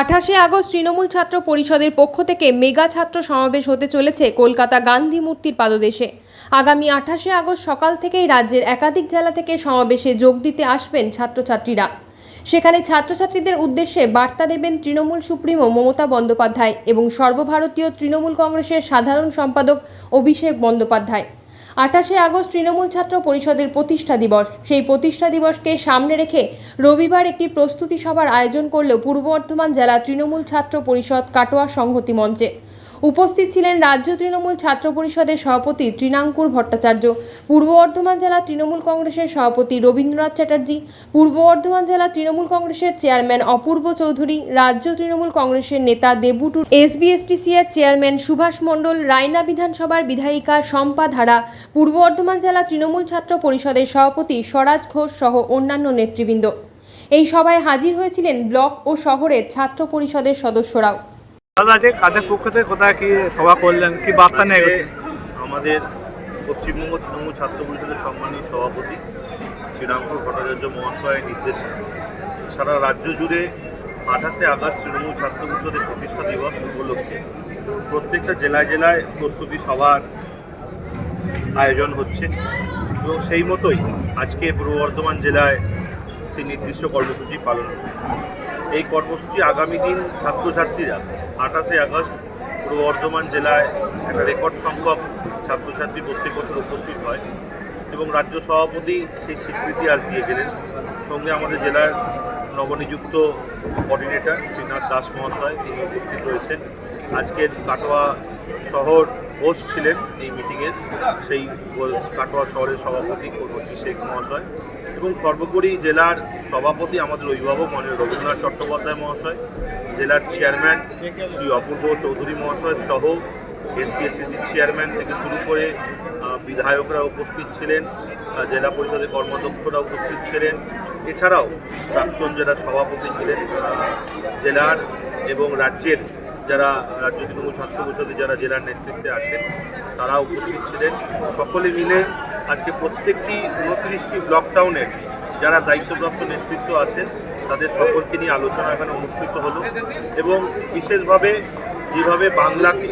আঠাশে আগস্ট তৃণমূল ছাত্র পরিষদের পক্ষ থেকে মেগা ছাত্র সমাবেশ হতে চলেছে কলকাতা গান্ধী মূর্তির পাদদেশে। আগামী আঠাশে আগস্ট সকাল থেকেই রাজ্যের একাধিক জেলা থেকে সমাবেশে যোগ দিতে আসবেন ছাত্রছাত্রীরা। সেখানে ছাত্রছাত্রীদের উদ্দেশ্যে বার্তা দেবেন তৃণমূল সুপ্রিমো মমতা বন্দ্যোপাধ্যায় এবং সর্বভারতীয় তৃণমূল কংগ্রেসের সাধারণ সম্পাদক অভিষেক বন্দ্যোপাধ্যায়। আঠাশে আগস্ট তৃণমূল ছাত্র পরিষদের প্রতিষ্ঠা দিবস। সেই প্রতিষ্ঠা দিবসকে সামনে রেখে রবিবার একটি প্রস্তুতি সভার আয়োজন করল পূর্ব বর্ধমান জেলা তৃণমূল ছাত্র পরিষদ কাটোয়া সংহতি মঞ্চে। উপস্থিত ছিলেন রাজ্য তৃণমূল ছাত্র পরিষদের সভাপতি তৃণাঙ্কুর ভট্টাচার্য, পূর্ব বর্ধমান জেলা তৃণমূল কংগ্রেসের সভাপতি রবীন্দ্রনাথ চ্যাটার্জি, পূর্ব বর্ধমান জেলা তৃণমূল কংগ্রেসের চেয়ারম্যান অপূর্ব চৌধুরী, রাজ্য তৃণমূল কংগ্রেসের নেতা দেবুটু এসবিএসটিসিআর চেয়ারম্যান সুভাষ মণ্ডল, রায়না বিধানসভার বিধায়িকা শম্পা ধারা, পূর্ব বর্ধমান জেলা তৃণমূল ছাত্র পরিষদের সভাপতি স্বরাজ ঘোষ সহ অন্যান্য নেতৃবৃন্দ। এই সভায় হাজির হয়েছিলেন ব্লক ও শহরের ছাত্র পরিষদের সদস্যরাও। দাদা কাদের পক্ষ থেকে কোথায় কি সভা করলেন? কি বার্তা নিয়ে আমাদের পশ্চিমবঙ্গ তৃণমূল ছাত্র পরিষদের সম্মানীয় সভাপতি শ্রীরামপুর ভট্টাচার্য মহাশয়ের নির্দেশে সারা রাজ্য জুড়ে আঠাশে আগস্ট তৃণমূল ছাত্র পরিষদের প্রতিষ্ঠা দিবস উপলক্ষে প্রত্যেকটা জেলায় জেলায় প্রস্তুতি সভার আয়োজন হচ্ছে এবং সেই মতোই আজকে পূর্ব বর্ধমান জেলায় সেই নির্দিষ্ট কর্মসূচি পালন হবে। এই কর্মসূচি আগামী দিন ছাত্রছাত্রীরা আঠাশে আগস্ট পূর্ব বর্ধমান জেলায় একটা রেকর্ড সংখ্যক ছাত্রছাত্রী প্রত্যেক বছর উপস্থিত হয় এবং রাজ্য সভাপতি সেই স্বীকৃতি আজ দিয়ে গেলেন। সঙ্গে আমাদের জেলার নবনিযুক্ত কোঅর্ডিনেটর শ্রীনাথ দাস মহাশয় তিনি উপস্থিত রয়েছেন। আজকের কাটোয়া শহর হোস্ট ছিলেন এই মিটিংয়ের সেই কাটোয়া শহরের সভাপতি কর্মী শেখ মহাশয়। এবং সর্বোপরি জেলার সভাপতি আমাদের অভিভাবক মাননীয় রবীন্দ্রনাথ চট্টোপাধ্যায় মহাশয়, জেলার চেয়ারম্যান শ্রী অপূর্ব চৌধুরী মহাশয় সহ এসবিএসসিসির চেয়ারম্যান থেকে শুরু করে বিধায়করা উপস্থিত ছিলেন জেলা পরিষদের কর্মাধ্যক্ষরা উপস্থিত ছিলেন, এছাড়াও প্রাক্তন জেলা সভাপতি ছিলেন জেলার এবং রাজ্যের যারা রাজ্য তৃণমূল ছাত্র পরিষদের যারা জেলার নেতৃত্বে আছেন, তারা উপস্থিত ছিলেন। সকলে মিলে আজকে প্রত্যেকটি উনত্রিশটি ব্লক টাউনের যারা দায়িত্বপ্রাপ্ত নেতৃত্ব আছেন, তাদের সকলকে নিয়ে আলোচনা এখানে অনুষ্ঠিত হলো এবং বিশেষভাবে যেভাবে বাংলাকে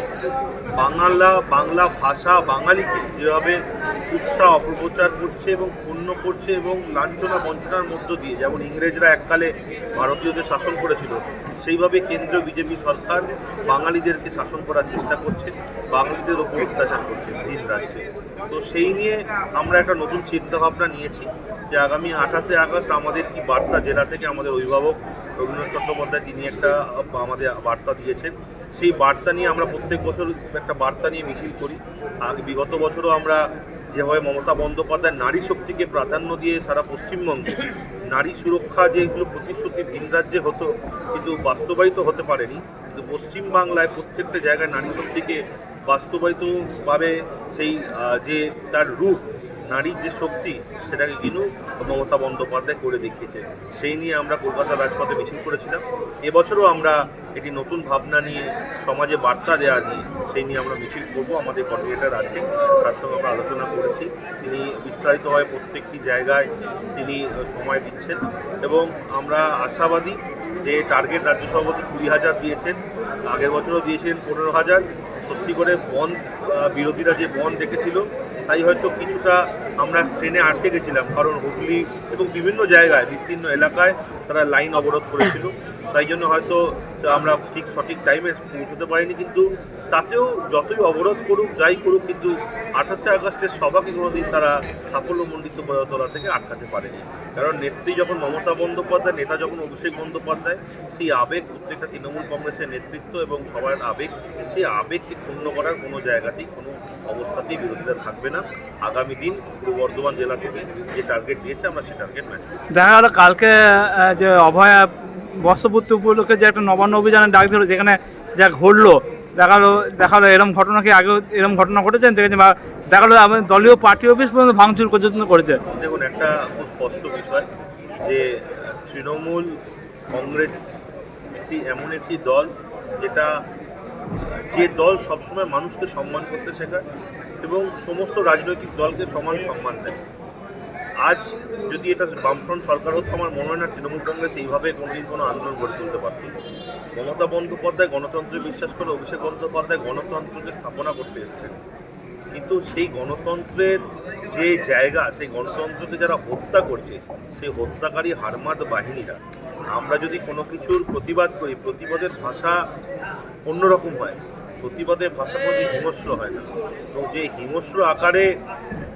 বাংলা বাংলা ভাষা, বাঙালিকে যেভাবে উৎসাহ, অপপ্রচার করছে এবং ক্ষুণ্ণ করছে এবং লাঞ্ছনা, বঞ্চনার মধ্য দিয়ে, যেমন ইংরেজরা এককালে ভারতীয়দের শাসন করেছিল, সেইভাবে কেন্দ্রীয় বিজেপি সরকার বাঙালিদেরকে শাসন করার চেষ্টা করছে, বাঙালিদের ওপর অত্যাচার করছে দিন রাজ্যে তো সেই নিয়ে আমরা একটা নতুন চিন্তাভাবনা নিয়েছি যে আগামী আঠাশে আগস্ট আমাদের কি বার্তা? জেলা থেকে আমাদের অভিভাবক রবীন্দ্রনাথ চট্টোপাধ্যায়, তিনি একটা আমাদের বার্তা দিয়েছেন। সেই বার্তা নিয়ে আমরা প্রত্যেক বছর একটা বার্তা নিয়ে মিছিল করি। আর বিগত বছরও আমরা যেভাবে মমতা বন্দ্যোপাধ্যায় নারী শক্তিকে প্রাধান্য দিয়ে সারা পশ্চিমবঙ্গে নারী সুরক্ষা যেগুলো প্রতিশ্রুতি ভিন রাজ্যে হতো, কিন্তু বাস্তবায়িত হতে পারেনি। কিন্তু পশ্চিমবাংলায় প্রত্যেকটা জায়গায় নারী শক্তিকে বাস্তবায়িতভাবে সেই যে তার রূপ নারীর যে শক্তি, সেটাকে কিন্তু মমতা বন্দ্যোপাধ্যায় করে দেখিয়েছে সেই নিয়ে আমরা কলকাতা রাজপথে মিছিল করেছিলাম। এবছরও আমরা একটি নতুন ভাবনা নিয়ে, সমাজে বার্তা দেওয়া নিয়ে, সেই নিয়ে আমরা মিছিল করব। আমাদের কোঅর্ডিনেটর আছে তার সঙ্গে আমরা আলোচনা করেছি। তিনি বিস্তারিতভাবে প্রত্যেকটি জায়গায় তিনি সময় দিচ্ছেন এবং আমরা আশাবাদী যে টার্গেট রাজ্য সভাপতি কুড়ি হাজার দিয়েছেন, আগের বছরও দিয়েছেন পনেরো হাজার। সত্যি করে বন বিরোধীরা যে বন ডেকেছিল তাই হয়তো কিছুটা আমরা ট্রেনে আটকে গেছিলাম, কারণ হুগলি এবং বিভিন্ন জায়গায়, বিস্তীর্ণ এলাকায় তারা লাইন অবরোধ করেছিল। তাই জন্য হয়তো আমরা ঠিক সঠিক টাইমে পৌঁছতে পারিনি, কিন্তু তাতেও যতই অবরোধ করুক, যাই করুক, কিন্তু আঠাশে আগস্টের সভাকে কোনোদিন তারা সাফল্যমণ্ডিত করে তোলা থেকে আটকাতে পারেনি। কারণ নেত্রী যখন মমতা বন্দ্যোপাধ্যায়, নেতা যখন অভিষেক বন্দ্যোপাধ্যায়, সেই আবেগ, প্রত্যেকটা তৃণমূল কংগ্রেসের নেতৃত্ব এবং সবার আবেগ, সেই আবেগকে ক্ষুণ্ণ করার কোনো জায়গাতেই, কোনো অবস্থাতেই বিরোধীরা থাকবে না। আগামী দিন পূর্ব বর্ধমান জেলা থেকে যে টার্গেট দিয়েছে, আমরা সেই টার্গেট ম্যাচ দেখা গেল কালকে যে অভয়া বর্ষপূর্তি উপলক্ষে যে একটা নবান্ন অভিযানের ডাক দিল যেখানে যা ঘটলো, দেখাল দেখাল এরকম ঘটনা কি আগেও এরকম ঘটনা ঘটেছেন দেখেছি বা দেখাল দলীয় পার্টি অফিস পর্যন্ত ভাঙচুর পর্যন্ত করেছে। দেখুন, একটা খুব স্পষ্ট বিষয় যে তৃণমূল কংগ্রেস একটি এমন একটি দল যেটা যে দল সবসময় মানুষকে সম্মান করতে শেখায় এবং সমস্ত রাজনৈতিক দলকে সমান সম্মান দেয়। আজ যদি এটা বামফ্রন্ট সরকার হতো, আমার মনে হয় না তৃণমূল কংগ্রেস এইভাবে কোনোদিন কোনো আন্দোলন গড়ে তুলতে পারত। মমতা বন্দ্যোপাধ্যায় গণতন্ত্রে বিশ্বাস করে, অভিষেক বন্দ্যোপাধ্যায় গণতন্ত্রকে স্থাপনা করতে এসেছেন। কিন্তু সেই গণতন্ত্রের যে জায়গা, সেই গণতন্ত্রকে যারা হত্যা করছে, সেই হত্যাকারী হারমাদ বাহিনীরা, আমরা যদি কোনো কিছুর প্রতিবাদ করি, প্রতিবাদের ভাষা অন্যরকম হয়। প্রতিবাদের ভাষা কোনো হিংস্র হয় না। এবং যে হিংস্র আকারে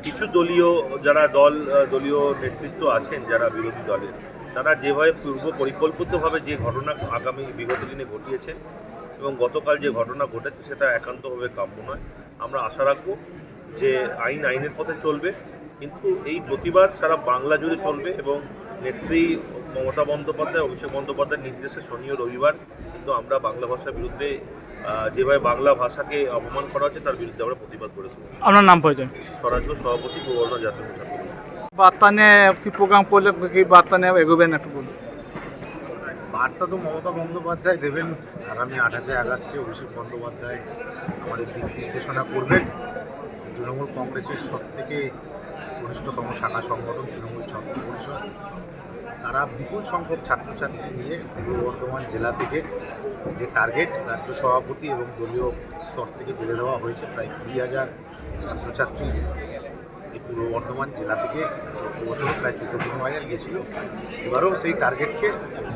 কিছু দলীয় যারা দল দলীয় নেতৃত্ব আছেন, যারা বিরোধী দলের, তারা যেভাবে পূর্ব পরিকল্পিতভাবে যে ঘটনা আগামী বিগত দিনে ঘটিয়েছে এবং গতকাল যে ঘটনা ঘটেছে, সেটা একান্তভাবে কাম্য নয়। আমরা আশা রাখব যে আইন আইনের পথে চলবে, কিন্তু এই প্রতিবাদ সারা বাংলা জুড়ে চলবে এবং নেত্রী মমতা বন্দ্যোপাধ্যায়, অভিষেক বন্দ্যোপাধ্যায়ের নির্দেশে শনি ও রবিবার কিন্তু আমরা বাংলা ভাষার বিরুদ্ধে যেভাবে বাংলা ভাষাকে অপমান করা হচ্ছে তার বিরুদ্ধে আমরা প্রতিবাদ করেছি। আপনার নাম পরিচয়? স্বরাজ্য সভাপতি গভর্নর জাতীয়। বার্তা নিয়ে কি প্রোগ্রাম করলে কি বার্তা নিয়ে এগোবেন একটু বলুন। বার্তা তো মমতা বন্দ্যোপাধ্যায় দেবেন। আগামী আঠাশে আগস্টে অভিষেক বন্দ্যোপাধ্যায় আমাদের দিক নির্দেশনা করবেন। তৃণমূল কংগ্রেসের সব থেকে ঘনিষ্ঠতম শাখা সংগঠন তৃণমূল ছাত্র পরিষদ। তারা বিপুল সংখ্যক ছাত্রছাত্রী নিয়ে পূর্ব বর্ধমান জেলা থেকে যে টার্গেট রাজ্য সভাপতি এবং দলীয় স্তর থেকে বেড়ে দেওয়া হয়েছে প্রায় কুড়ি হাজার ছাত্রছাত্রী। এই পূর্ব বর্ধমান জেলা থেকে বছর প্রায় চোদ্দ পনেরো হাজার গেছিল এবারেও সেই টার্গেটকে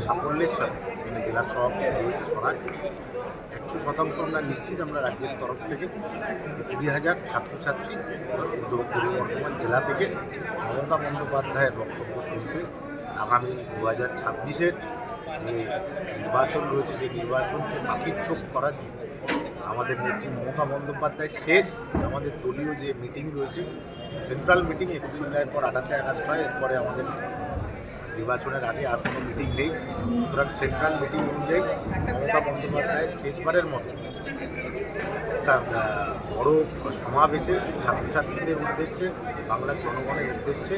সাফল্যের সাথে মানে জেলার সভাপতি রয়েছে স্বরাজ। একশো শতাংশ আমরা নিশ্চিত আমরা রাজ্যের তরফ থেকে কুড়ি হাজার ছাত্রছাত্রী পূর্ব বর্ধমান জেলা থেকে মমতা বন্দ্যোপাধ্যায়ের বক্তব্য শুনতে আগামী দু হাজার ছাব্বিশের যে নির্বাচন রয়েছে, সেই নির্বাচনকে পাখির চোখ করার জন্য আমাদের নেত্রী মমতা বন্দ্যোপাধ্যায় শেষ আমাদের দলীয় যে মিটিং রয়েছে, সেন্ট্রাল মিটিং একুশে জুলাইয়ের পর আঠাশে আগস্ট হয়, এরপরে আমাদের নির্বাচনের আগে আর কোনো মিটিং নেই। সুতরাং সেন্ট্রাল মিটিং অনুযায়ী মমতা বন্দ্যোপাধ্যায় শেষবারের মতো একটা বড় সমাবেশে ছাত্রছাত্রীদের উদ্দেশ্যে, বাংলার জনগণের উদ্দেশ্যে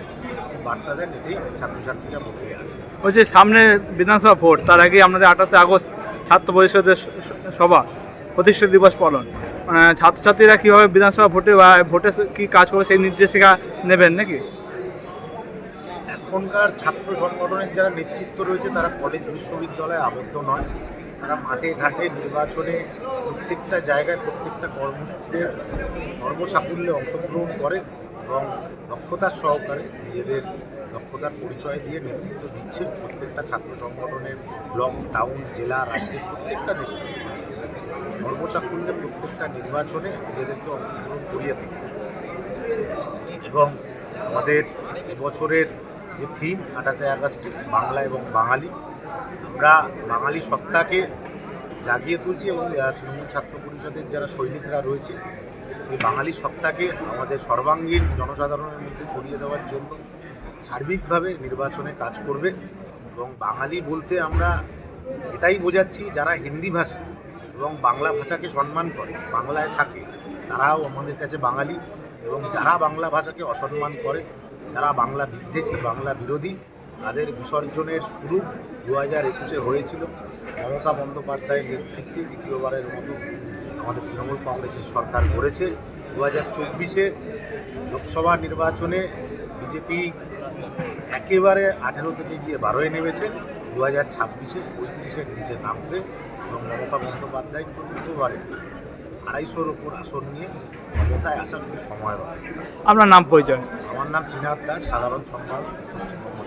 বার্তা দেন এতেই ছাত্রছাত্রীরা মুখিয়ে আছে। ওই যে সামনে বিধানসভা ভোট, তার আগে আপনাদের আঠাশে আগস্ট ছাত্র পরিষদের সভা, প্রতিষ্ঠা দিবস পালন ছাত্রছাত্রীরা কীভাবে বিধানসভা ভোটে বা ভোটে কী কাজ করবে সেই নির্দেশিকা নেবেন নাকি? এখনকার ছাত্র সংগঠনের যারা নেতৃত্ব রয়েছে, তারা কলেজ বিশ্ববিদ্যালয়ে আবদ্ধ নয়। তারা মাঠে, ঘাটে, নির্বাচনে প্রত্যেকটা জায়গায় প্রত্যেকটা কর্মসূচিতে সর্বসাকুল্যে অংশগ্রহণ করে এবং দক্ষতার সহকারে নিজেদের দক্ষতার পরিচয় দিয়ে নেতৃত্ব দিচ্ছে প্রত্যেকটা ছাত্র সংগঠনের ব্লক, টাউন, জেলা রাজ্যের প্রত্যেকটা নেতৃত্ব। সর্বসাকুল্যে প্রত্যেকটা নির্বাচনে নিজেদেরকে অংশগ্রহণ করিয়ে থাকে এবং আমাদের এবছরের যে থিম আঠাশে আগস্টে, বাংলা এবং বাঙালি। আমরা বাঙালি সত্তাকে জাগিয়ে তুলছি এবং তৃণমূল ছাত্র পরিষদের যারা সৈনিকরা রয়েছে, সেই বাঙালি সত্তাকে আমাদের সর্বাঙ্গীন জনসাধারণের মধ্যে ছড়িয়ে দেওয়ার জন্য সার্বিকভাবে নির্বাচনে কাজ করবে এবং বাঙালি বলতে আমরা এটাই বোঝাচ্ছি, যারা হিন্দি ভাষী এবং বাংলা ভাষাকে সম্মান করে, বাংলায় থাকে, তারাও আমাদের কাছে বাঙালি এবং যারা বাংলা ভাষাকে অসম্মান করে যারা বাংলা বিদ্বেষী, বাংলা বিরোধী, তাদের বিসর্জনের শুরু দু হাজার একুশে হয়েছিল। মমতা বন্দ্যোপাধ্যায়ের নেতৃত্বে দ্বিতীয়বারের মতো আমাদের তৃণমূল কংগ্রেসের সরকার গড়েছে। দু হাজার চব্বিশে লোকসভা নির্বাচনে বিজেপি একেবারে আঠেরো থেকে গিয়ে বারোয় নেমেছে। দু হাজার ছাব্বিশে পঁয়ত্রিশের নিচে নামবে এবং মমতা বন্দ্যোপাধ্যায় চতুর্থবারে আড়াইশোর ওপর আসন নিয়ে ক্ষমতায় আসা শুধু সময় অপেক্ষা আপনার নাম পরিচয় আমার নাম ত্রিনাথ দাস সাধারণ সম্পাদক পশ্চিমবঙ্গ।